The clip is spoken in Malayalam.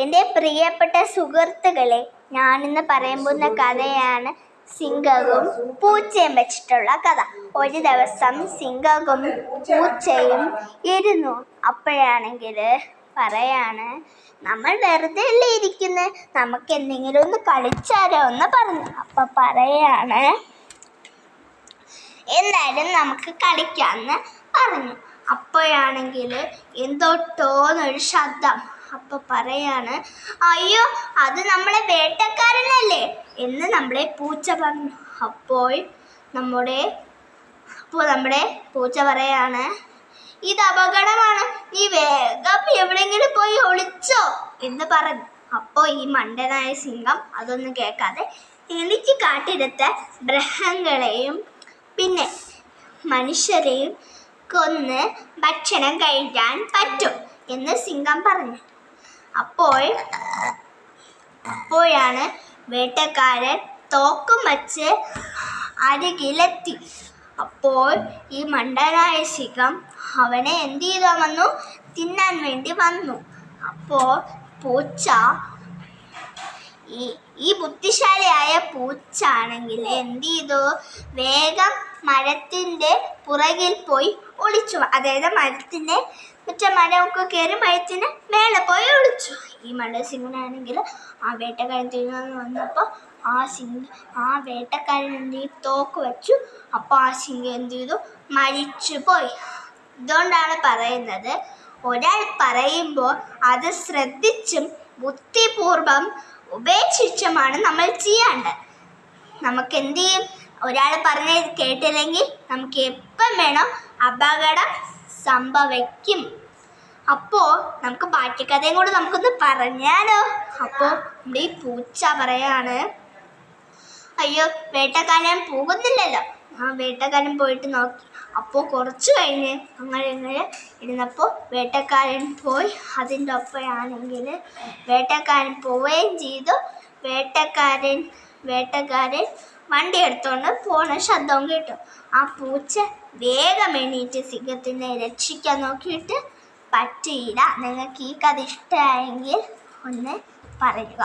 എന്റെ പ്രിയപ്പെട്ട സുഹൃത്തുക്കളെ ഞാനിന്ന് പറയാൻ പോകുന്ന കഥയാണ് സിംഹവും പൂച്ചയും വെച്ചിട്ടുള്ള കഥ. ഒരു ദിവസം സിംഹവും പൂച്ചയും ഇരുന്നു. അപ്പോഴാണെങ്കിൽ പറയാണ് നമ്മൾ വെറുതെ അല്ലേ ഇരിക്കുന്നത് നമുക്ക് എന്തെങ്കിലും ഒന്ന് കളിച്ചാലോ എന്ന് പറഞ്ഞു. അപ്പൊ പറയാണ് എന്തായാലും നമുക്ക് കളിക്കാമെന്ന് പറഞ്ഞു. അപ്പോഴാണെങ്കിൽ എന്തോട്ടോന്നൊരു ശബ്ദം. അപ്പൊ പറയാണ് അയ്യോ അത് നമ്മളെ വേട്ടക്കാരനല്ലേ? എന്ന് നമ്മളെ പൂച്ച പറഞ്ഞു. അപ്പോൾ നമ്മുടെ അപ്പോൾ നമ്മുടെ പൂച്ച പറയാണ് ഇത് അപകടമാണ്. നീ വേഗം എവിടെങ്കിലും പോയി ഒളിച്ചോ എന്ന് പറഞ്ഞു. അപ്പോൾ ഈ മണ്ടനായ സിംഹം അതൊന്നും കേൾക്കാതെ എനിക്ക് കാട്ടിടത്തെ ഗ്രഹങ്ങളെയും പിന്നെ മനുഷ്യരെയും കൊന്ന് ഭക്ഷണം കഴിക്കാൻ പറ്റും എന്ന് സിംഹം പറഞ്ഞു. അപ്പോൾ അപ്പോഴാണ് വേട്ടക്കാരൻ തോക്കും വച്ച് അരികിലെത്തി. അപ്പോൾ ഈ മണ്ടനായ ശിഖം അവനെ എന്ത് ചെയ്താൽ വന്നു? തിന്നാൻ വേണ്ടി വന്നു. അപ്പോൾ പൂച്ച ഈ ഈ ബുദ്ധിശാലിയായ പൂച്ചാണെങ്കിൽ എന്ത് ചെയ്തു? വേഗം മരത്തിന്റെ പുറകിൽ പോയി ഒളിച്ചു അതായത് മരത്തിന്റെ മറ്റേ മരമൊക്കെ കയറി മരത്തിന് മേലെ പോയി ഒളിച്ചു. ഈ മണ്ടസിംഹനാണെങ്കിൽ ആ വേട്ടക്കാരൻ നിന്ന് വന്നപ്പോൾ ആ സിംഹ ആ വേട്ടക്കാരൻ എന്ത് തോക്ക് വെച്ചു. അപ്പോൾ ആ സിംഹ എന്ത് ചെയ്തു? മരിച്ചു പോയി. ഇതുകൊണ്ടാണ് പറയുന്നത് ഒരാൾ പറയുമ്പോൾ അത് ശ്രദ്ധിച്ചും ബുദ്ധിപൂർവം ഉപേക്ഷിച്ചുമാണ് നമ്മൾ ചെയ്യേണ്ടത്. നമുക്ക് എന്ത് ചെയ്യും? ഒരാൾ പറഞ്ഞത് കേട്ടില്ലെങ്കിൽ നമുക്ക് എപ്പം വേണം അപകടം സംഭവിക്കും. അപ്പോൾ നമുക്ക് ബാക്കിക്കഥയും കൂടെ നമുക്കൊന്ന് പറഞ്ഞാലോ? അപ്പോൾ നമ്മുടെ ഈ പൂച്ച പറയാണ് അയ്യോ വേട്ടക്കാലം പോകുന്നില്ലല്ലോ. ആ വേട്ടക്കാരൻ പോയിട്ട് നോക്കി. അപ്പോൾ കുറച്ച് കഴിഞ്ഞ് അങ്ങനെ ഇങ്ങനെ ഇരുന്നപ്പോൾ വേട്ടക്കാരൻ പോയി. അതിന്റെ ഒപ്പമാണെങ്കിൽ വേട്ടക്കാരൻ പോവുകയും ചെയ്തു. വേട്ടക്കാരൻ വേട്ടക്കാരൻ വണ്ടി എടുത്തോണ്ട് പോണ ശബ്ദവും കേട്ടു. ആ പൂച്ച വേഗം എണീറ്റ് സിംഹത്തിനെ രക്ഷിക്കാൻ നോക്കിയിട്ട് പറ്റിയില്ല നിങ്ങൾക്ക് ഈ കഥ ഇഷ്ടമായെങ്കിൽ ഒന്ന് പറയുക.